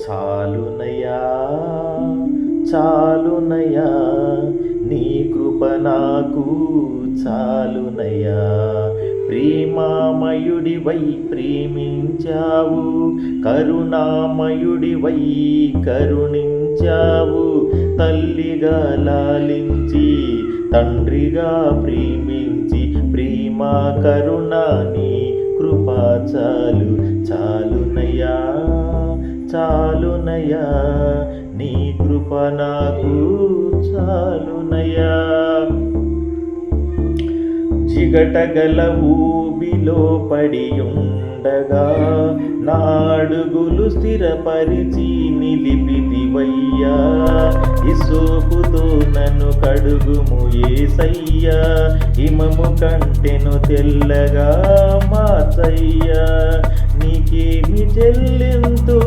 చాలునయా చాలునయా నీ కృప నాకు చాలునయా ప్రేమామయుడివై ప్రేమించావు కరుణామయుడివై కరుణించావు. తల్లిగా లాలించి తండ్రిగా ప్రేమించి ప్రేమ కరుణాని కృప కృపా చాలు చాలునయా చాలునయా నీ కృప నాకు చాలునయా చిగటగల ఊబిలో పడి ఉండగా నాడుగులు స్థిరపరిచి నిలిపిదివయ్యా ఇసోపుతో నన్ను కడుగుము ఏసయ్యా. హిమము కంటెను తెల్లగా మార్చయ్యా. నీకేమి చెల్లింతు?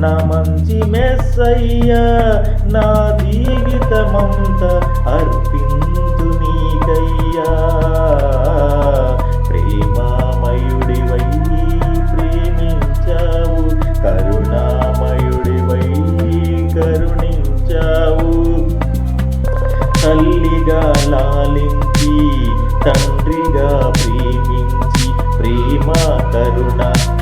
నా మంచి మెస్సయ్యా నా జీవితమంత అర్పింతు నీకయ్యా. ప్రేమామయుడివై ప్రేమించావు కరుణామయుడివై కరుణించావు. తల్లిగా లాలించి తండ్రిగా ప్రేమించి ప్రేమ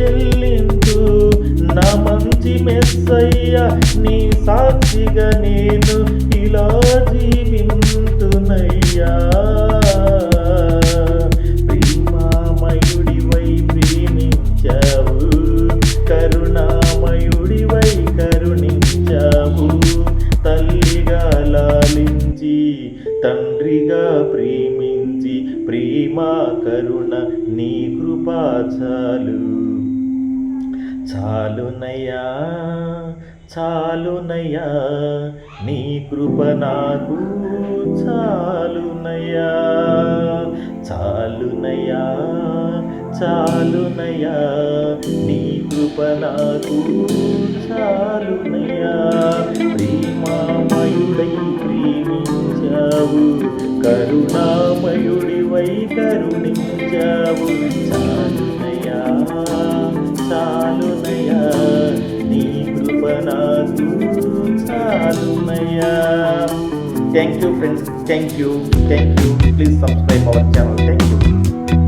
చెల్లించు. నా మంచి మెస్సయ్యా నీ సాక్షిగా నేను ఇలా జీవింతునయ్యా. ప్రేమామయుడివై ప్రేమించావు కరుణామయుడివై కరుణించావు. తల్లిగా లాలించి తండ్రిగా ప్రేమించి ప్రేమ కరుణ నీ కృపా చాలు. చాలునయ్యా చాలునయ్యా నీ కృప నాకు చాలునయ్యా చాలునయ్యా చాలునయ్యా నీ కృప నాకు చాలునయ్యా. ప్రేమామయుడై ప్రేమించావు కరుణామయుడివై కరుణించావు చాలునయ్యా. చాలునయ్యా నీ కృప నాకు చాలునయ్యా thank you friends thank you thank you please subscribe our channel thank you